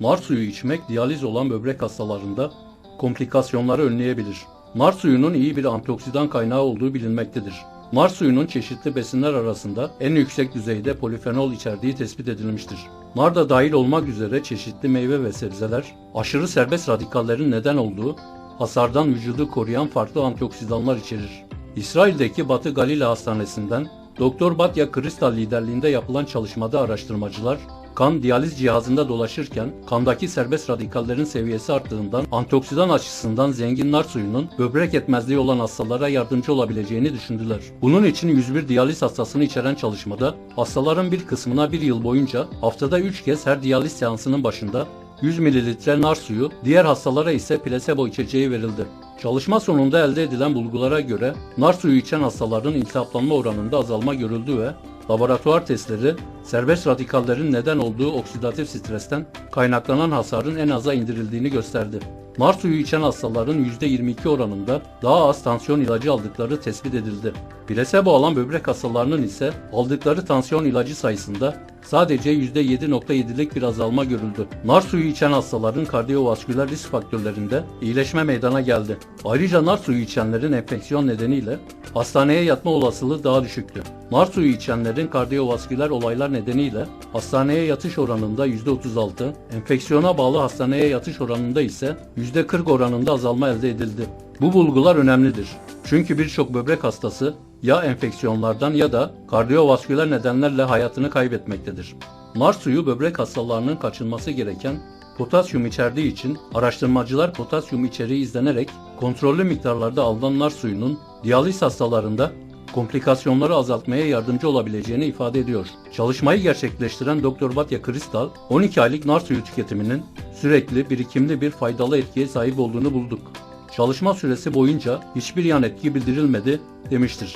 nar suyu içmek diyaliz olan böbrek hastalarında komplikasyonları önleyebilir. Nar suyunun iyi bir antioksidan kaynağı olduğu bilinmektedir. Nar suyunun çeşitli besinler arasında en yüksek düzeyde polifenol içerdiği tespit edilmiştir. Nar da dahil olmak üzere çeşitli meyve ve sebzeler, aşırı serbest radikallerin neden olduğu hasardan vücudu koruyan farklı antioksidanlar içerir. İsrail'deki Batı Galile Hastanesi'nden Doktor Batya Kristal liderliğinde yapılan çalışmada araştırmacılar kan diyaliz cihazında dolaşırken kandaki serbest radikallerin seviyesi arttığından antioksidan açısından zengin nar suyunun böbrek yetmezliği olan hastalara yardımcı olabileceğini düşündüler. Bunun için 101 diyaliz hastasını içeren çalışmada hastaların bir kısmına bir yıl boyunca haftada 3 kez her diyaliz seansının başında 100 mililitre nar suyu, diğer hastalara ise plasebo içeceği verildi. Çalışma sonunda elde edilen bulgulara göre nar suyu içen hastaların iltihaplanma oranında azalma görüldü ve laboratuvar testleri serbest radikallerin neden olduğu oksidatif stresten kaynaklanan hasarın en aza indirildiğini gösterdi. Nar suyu içen hastaların %22 oranında daha az tansiyon ilacı aldıkları tespit edildi. Plasebo alan böbrek hastalarının ise aldıkları tansiyon ilacı sayısında sadece %7.7'lik bir azalma görüldü. Nar suyu içen hastaların kardiyovasküler risk faktörlerinde iyileşme meydana geldi. Ayrıca nar suyu içenlerin enfeksiyon nedeniyle hastaneye yatma olasılığı daha düşüktü. Nar suyu içenlerin kardiyovasküler olaylar nedeniyle hastaneye yatış oranında %36, enfeksiyona bağlı hastaneye yatış oranında ise %40 oranında azalma elde edildi. Bu bulgular önemlidir. Çünkü birçok böbrek hastası ya enfeksiyonlardan ya da kardiyovasküler nedenlerle hayatını kaybetmektedir. Nar suyu böbrek hastalarının kaçınması gereken potasyum içerdiği için araştırmacılar potasyum içeriği izlenerek kontrollü miktarlarda alınan nar suyunun diyaliz hastalarında komplikasyonları azaltmaya yardımcı olabileceğini ifade ediyor. Çalışmayı gerçekleştiren Dr. Batya Kristal, 12 aylık nar suyu tüketiminin sürekli birikimli bir faydalı etkiye sahip olduğunu bulduk. Çalışma süresi boyunca hiçbir yan etki bildirilmedi demiştir.